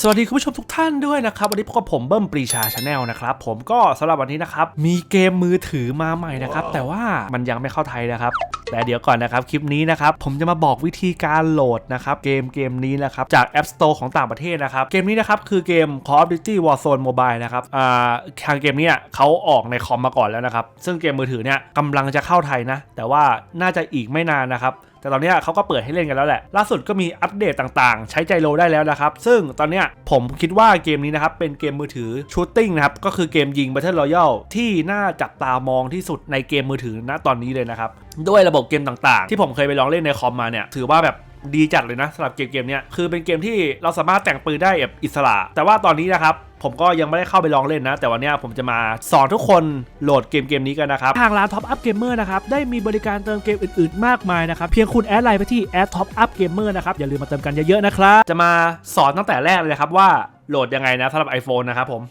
สวัสดีคุณผู้ชมทุกท่านด้วยนะครับวันนี้พบกับผมเบิ้มปรีชาชาแนลนะครับผมก็สำหรับวันนี้นะครับมีเกมมือถือมาใหม่นะครับแต่ว่ามันยังไม่เข้าไทยนะครับ แต่เดี๋ยวก่อนนะครับคลิปนี้นะครับผมจะมาบอกวิธีการโหลดนะครับเกมเกมนี้นะครับจาก App Store ของต่างประเทศนะครับเกมนี้นะครับคือเกม Call of Duty Warzone Mobile นะครับอ่าทางเกมเนี้เขาออกในคอมมาก่อนแล้วนะครับซึ่งเกมมือถือเนี่ยกำลังจะเข้าไทยนะแต่ว่าน่าจะอีกไม่นานนะครับ แต่ตอนนี้เขาก็เปิดให้เล่นกันแล้วแหละ ล่าสุดก็มีอัปเดตต่างๆ ใช้ใจโลได้แล้วนะครับ ซึ่งตอนนี้ผมคิดว่าเกมนี้นะครับ เป็นเกมมือถือชูตติ้งนะครับ ก็คือเกมยิง Battle Royale ที่น่าจับตามองที่สุดในเกมมือถือณตอนนี้เลยนะครับ ด้วยระบบเกมต่างๆ ที่ผมเคยไปลองเล่นในคอมมาเนี่ย ถือว่าแบบ ดีจัดเลยนะสำหรับเกมเกมเนี้ยคือเป็นเกมที่เราสามารถแต่งปืนได้แบบอิสระ แต่ว่าตอนนี้นะครับผมก็ยังไม่ได้เข้าไปลองเล่นนะ แต่วันเนี้ยผมจะมาสอนทุกคนโหลดเกมเกมนี้กันนะครับ ทางร้าน Top Up Gamer นะครับ ได้มีบริการเติมเกมอื่นๆ มากมายนะครับ เพียงคุณแอดไลน์ไปที่แอด Top Up Gamer นะครับ อย่าลืมมาเติมกันเยอะๆนะครับ จะมาสอนตั้งแต่แรกเลยนะครับว่าโหลดยังไงนะสำหรับ iPhone นะครับผม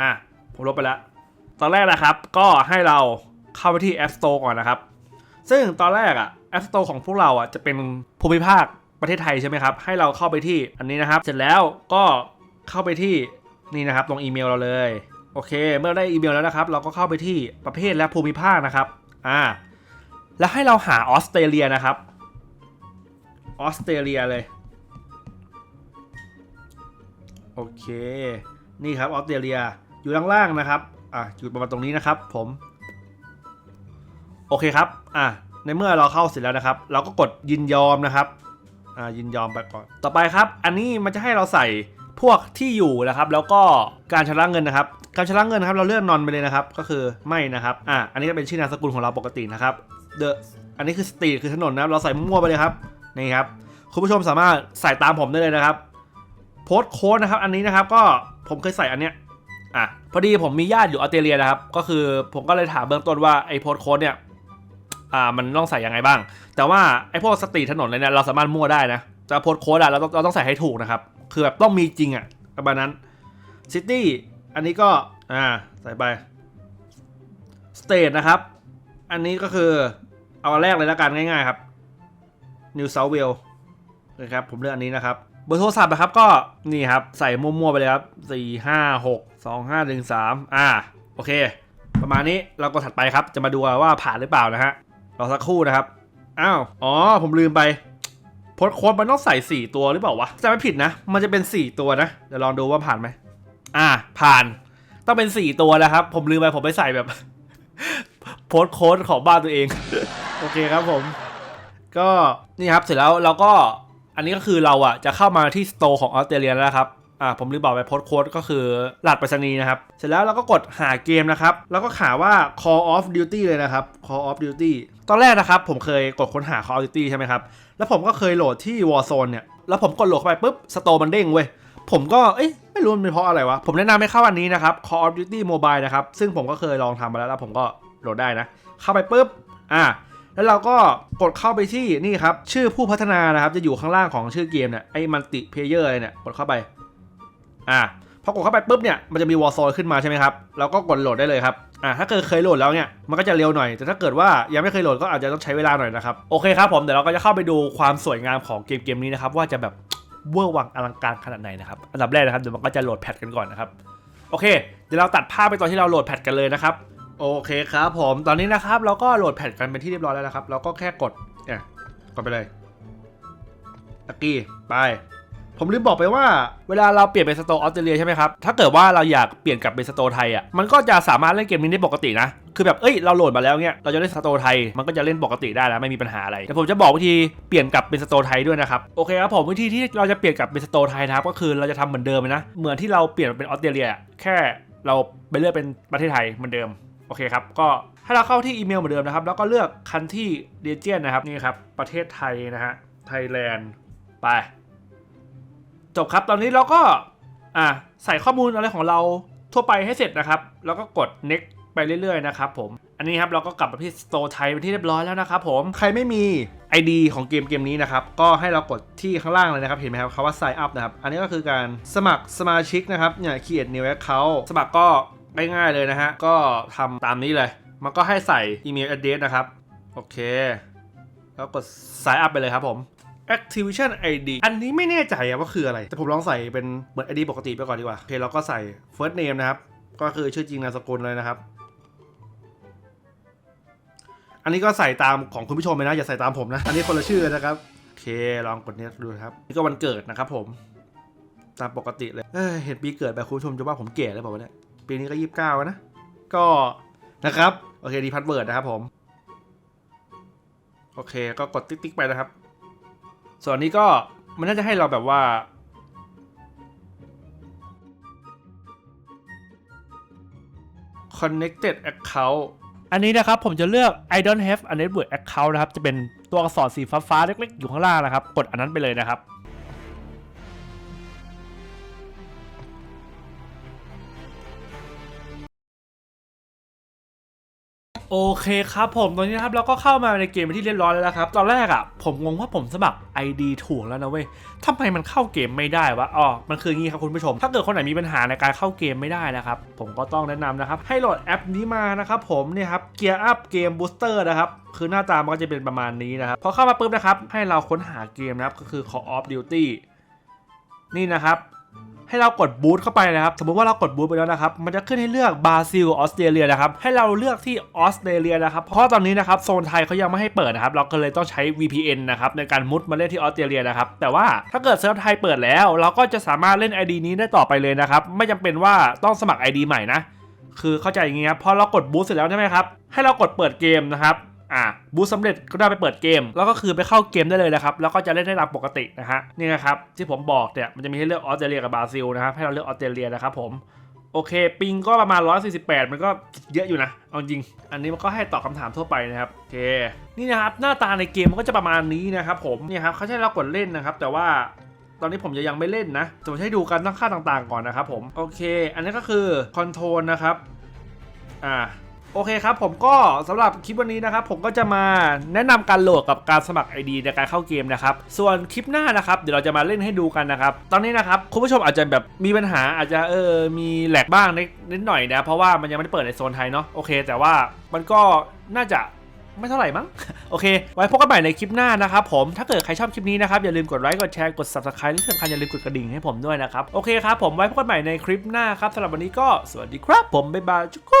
อะผมลบไปแล้ว ตอนแรกนะครับ ก็ให้เราเข้าไปที่ App Store ก่อนนะครับ ซึ่งตอนแรกอะ App Store ของพวกเราอะจะเป็นภูมิภาคประเทศไทยใช่ไหมครับ ให้เราเข้าไปที่อันนี้นะครับ เสร็จแล้วก็เข้าไปที่นี่นะครับ ตรงอีเมลเราเลย โอเค เมื่อได้อีเมลแล้วนะครับ เราก็เข้าไปที่ประเภทและภูมิภาคนะครับ อ่า แล้วให้เราหาออสเตรเลียนะครับ ออสเตรเลียเลย โอเค นี่ครับออสเตรเลีย อยู่ล่างล่างๆนะครับ อะอยู่ประมาณตรงนี้นะครับผม อเคครับ อะ ในเมื่อเราเข้าเสร็จแล้วนะครับ เราก็กดยินยอมนะครับ อ่า ยินยอมไปก่อน ต่อไปครับ อันนี้มันจะให้เราใส่พวกที่อยู่นะครับ แล้วก็การชำระเงินนะครับ การชำระเงินนะครับ เราเลือนนอนไปเลยนะครับ ก็คือไม่นะครับ อะ อันนี้ก็เป็นชื่อนามสกุลของเราปกตินะครับ The อันนี้คือสตรีทคือถนนนะครับ เราใส่มั่วไปเลยครับ นี่ครับ คุณผู้ชมสามารถใส่ตามผมได้เลยนะครับ โพสโค้ดนะครับ อันนี้นะครับ ก็ผมเคยใส่อันเนี้ยอะพอดีผมมีญาติอยู่ออสเตรเลียนะครับ ก็คือผมก็เลยถามเบื้องต้นว่าไอ้โพสโค้ดเนี่ย อ่ามันต้องใส่ยังไงบ้าง แต่ว่าไอ้พวกสตรีทถนนอะไรเนี่ยเราสามารถมั่วได้นะแต่โพสโค้ดอะเราต้องเราต้องใส่ให้ถูกนะครับ คือแบบต้องมีจริงอะประมาณนั้นซิตี้อันนี้ก็อ่าใส่ไปสเตทนะครับ อันนี้ก็คือเอาแรกเลยล้วกันง่ายๆครับ New South Wales นะครับผมเลือกอันนี้นะครับเบอร์โทรศัพท์นะครับก็นี่ครับใส่มั่วๆไปเลยครับ 4 5 6 2 5 1 3 อ่า โอเค ประมาณนี้เราก็ถัดไปครับจะมาดูว่าผ่านหรือเปล่านะฮะ รอสักครู่นะครับ อ้าว อ๋อ ผมลืมไปโพสต์โค้ดมันต้องใส่ 4 ตัวหรือเปล่าวะจะไม่ผิดนะ มันจะเป็น 4 ตัวนะ เดี๋ยวลองดูว่าผ่านไหม อ่า ผ่าน ต้องเป็น 4 ตัวนะครับ ผมลืมไป ผมไปใส่แบบโพสโค้ดของบ้านตัวเอง โอเคครับผม ก็นี่ครับ เสร็จแล้วเราก็ อันนี้ก็คือเราอะจะเข้ามาที่สโตร์ของออสเตรเลียแล้วครับ อ่าผมลืมบอกไปโพสโค้ดก็คือรหัสไปรษณีย์นะครับ เสร็จแล้วเราก็กดหาเกมนะครับ แล้วก็หาว่า Call of Duty เลยนะครับ Call of Duty ตอนแรกนะครับ ผมเคยกดค้นหา Call of Duty ใช่ไหมครับ แล้วผมก็เคยโหลดที่ Warzone เนี่ย แล้วผมกดโหลดเข้าไปปุ๊บสโตรมันเด้งเว้ย ผมก็เอ้ยไม่รู้มันเป็นเพราะอะไรวะ ผมแนะนำให้เข้าอันนี้นะครับ Call of Duty Mobile นะครับ ซึ่งผมก็เคยลองทำมาแล้วแล้วผมก็โหลดได้นะ เข้าไปปุ๊บอ่าแล้วเราก็กดเข้าไปที่นี่ครับชื่อผู้พัฒนานะครับจะอยู่ข้างล่างของชื่อเกมเนี่ยไอ้มัลติเพเยอร์เนี่ยกดเข้าไป อ่าพอกดเข้าไปปุ๊บเนี่ยมันจะมีวอลโซนขึ้นมาใช่ไหมครับเราก็กดโหลดได้เลยครับอ่าถ้าเกิดเคยโหลดแล้วเนี่ยมันก็จะเร็วหน่อย แต่ถ้าเกิดว่ายังไม่เคยโหลดก็อาจจะต้องใช้เวลาหน่อยนะครับโอเคครับผมเดี๋ยวเราก็จะเข้าไปดูความสวยงามของเกมเกมนี้นะครับว่าจะแบบเวอร์วังอลังการขนาดไหนนะครับอันดับแรกนะครับเดี๋ยวมันก็จะโหลดแพทกันก่อนนะครับโอเค เดี๋ยวเราตัดภาพไปตอนที่เราโหลดแพทกันเลยนะครับโอเคครับผมตอนนี้นะครับเราก็โหลดแพทกันเป็นที่เรียบร้อยแล้วนะครับเราก็แค่กดเนี่ยกดไปเลยตะกี้ไป ผมลืมบอกไปว่าเวลาเราเปลี่ยนเป็นสโตออสเตรเลียใช่ไหมครับ ถ้าเกิดว่าเราอยากเปลี่ยนกลับเป็นสโตไทยอะมันก็จะสามารถเล่นเกมนี้ได้ปกตินะ คือแบบเอ้ยเราโหลดมาแล้วเนี่ยเราจะเล่นสโตไทยมันก็จะเล่นปกติได้แล้วไม่มีปัญหาอะไรแต่ผมจะบอกวิธีเปลี่ยนกลับเป็นสโตไทยด้วยนะครับโอเคครับผมวิธีที่เราจะเปลี่ยนกลับเป็นสโตไทยนะครับก็คือเราจะทำเหมือนเดิมเลยนะเหมือนที่เราเปลี่ยนเป็นออสเตรเลียแค่เราไปเลือกเป็นประเทศไทยเหมือนเดิมโอเคครับก็ให้เราเข้าที่อีเมลเหมือนเดิมนะครับแล้วก็เลือกคันที่เรเจียนนะครับนี่ครับประเทศไทยนะฮะไทยแลนด์ไป จบครับ ตอนนี้เราก็อะใส่ข้อมูลอะไรของเราทั่วไปให้เสร็จนะครับ แล้วก็กด next ไปเรื่อยๆนะครับผม อันนี้ครับเราก็กลับมาที่ Store ไทยเป็นที่เรียบร้อยแล้วนะครับผม ใครไม่มี ID ของเกมเกมนี้นะครับ ก็ให้เรากดที่ข้างล่างเลยนะครับ เห็นไหมครับคำว่า sign up นะครับ อันนี้ก็คือการสมัครสมาชิกนะครับ เนี่ย create new account สมัครก็ง่ายๆเลยนะฮะ ก็ทำตามนี้เลย มันก็ให้ใส่อีเมล address นะครับ โอเค แล้วกด sign up ไปเลยครับผม Activation ID อันนี้ไม่แน่ใจอะว่าคืออะไร แต่ผมลองใส่เป็นเหมือน ID ปกติไปก่อนดีกว่า โอเคเราก็ใส่ first name นะครับ ก็คือชื่อจริงนามสกุลเลยนะครับ อันนี้ก็ใส่ตามของคุณผู้ชมเลยนะ อย่าใส่ตามผมนะ อันนี้คนละชื่อนะครับ โอเค ลองกดเนี้ยดูนะครับ นี่ก็วันเกิดนะครับผม ตามปกติเลยเอ้ยเห็นปีเกิดแบบคุณผู้ชมจะว่าผมเก๋หรือเปล่าเนี่ย ปีนี้ก็ยี่สิบเก้านะ ก็นะครับ โอเคดีพัดเวิร์ดนะครับผม โอเค ก็กดติ๊กๆไปนะครับ ส่วนนี้ก็มันน่าจะให้เราแบบว่า connected account อันนี้นะครับผมจะเลือก I don't have a network account นะครับ จะเป็นตัวอักษรสีฟ้าๆเล็กๆ อยู่ข้างล่างนะครับ กดอันนั้นไปเลยนะครับ โอเคครับผมตอนนี้นะครับเราก็เข้ามาในเกมที่เรียบร้อยแล้วนะครับ ตอนแรกอะผมงงว่าผมสมัคร ID ถูกแล้วนะเว้ยทำไมมันเข้าเกมไม่ได้วะอ๋อมันคืองงี้ครับคุณผู้ชม ถ้าเกิดคนไหนมีปัญหาในการเข้าเกมไม่ได้นะครับ ผมก็ต้องแนะนำนะครับ ให้โหลดแอปนี้มานะครับผมเนี่ยครับ Gear Up Game Booster นะครับคือหน้าตามันก็จะเป็นประมาณนี้นะครับพอเข้ามาปุ๊บนะครับให้เราค้นหาเกมนะครับก็คือ Call of Duty นี่นะครับ ให้เรากดบูทเข้าไปนะครับ สมมติว่าเรากดบูทไปแล้วนะครับ มันจะขึ้นให้เลือกบราซิลออสเตรเลียนะครับ ให้เราเลือกที่ออสเตรเลียนะครับ เพราะตอนนี้นะครับโซนไทยเขายังไม่ให้เปิดนะครับ เราก็เลยต้องใช้ VPN นะครับในการมุดมาเล่นที่ออสเตรเลียนะครับ แต่ว่าถ้าเกิดเซิร์ฟไทยเปิดแล้ว เราก็จะสามารถเล่น ID นี้ได้ต่อไปเลยนะครับ ไม่จำเป็นว่าต้องสมัคร ID ใหม่นะ คือเข้าใจอย่างงี้ครับพอเรากดบูสเสร็จแล้วใช่ไหมครับ ให้เรากดเปิดเกมนะครับ อ่าบูสสำเร็จก็ได้ไปเปิดเกม แล้วก็คือไปเข้าเกมได้เลยนะครับแล้วก็จะเล่นได้ตามปกตินะฮะนี่นะครับที่ผมบอกเนี่ยมันจะมีให้เลือกออสเตรเลียกับบราซิลนะครับให้เราเลือกออสเตรเลียนะครับผมโอเค ปิงก็ประมาณ 148 มันก็เยอะอยู่นะ เอาจริง อันนี้มันก็ให้ตอบคำถามทั่วไปนะครับ โอเค นี่นะครับ หน้าตาในเกมมันก็จะประมาณนี้นะครับผม เนี่ยครับเขาใช้เรากดเล่นนะครับ แต่ว่าตอนนี้ผมจะยังไม่เล่นนะจะให้ดูการตั้งค่าต่างๆก่อนนะครับผม โอเค อันนี้ก็คือคอนโทรลนะครับ อ่า โอเคครับผมก็สำหรับคลิปวันนี้นะครับ ผมก็จะมาแนะนำการโหลดกับการสมัคร ID ในการเข้าเกมนะครับ ส่วนคลิปหน้านะครับ เดี๋ยวเราจะมาเล่นให้ดูกันนะครับ ตอนนี้นะครับคุณผู้ชมอาจจะแบบมีปัญหาอาจจะเออมีแหลกบ้างนิดหน่อยนะ เพราะว่ามันยังไม่ได้เปิดในโซนไทยเนาะโอเค แต่ว่ามันก็น่าจะไม่เท่าไหร่มั้ง โอเค ไว้พบกันใหม่ในคลิปหน้านะครับผม ถ้าเกิดใครชอบคลิปนี้นะครับ อย่าลืมกดไลค์ กดแชร์ กด subscribe และที่สำคัญอย่าลืมกดกระดิ่งให้ผมด้วยนะครับ โอเคครับผม ไว้พบกันใหม่ในคลิปหน้าครับสำหรับวันนี้ก็สวัสดีครับผม บ๊ายบายจุ๊ก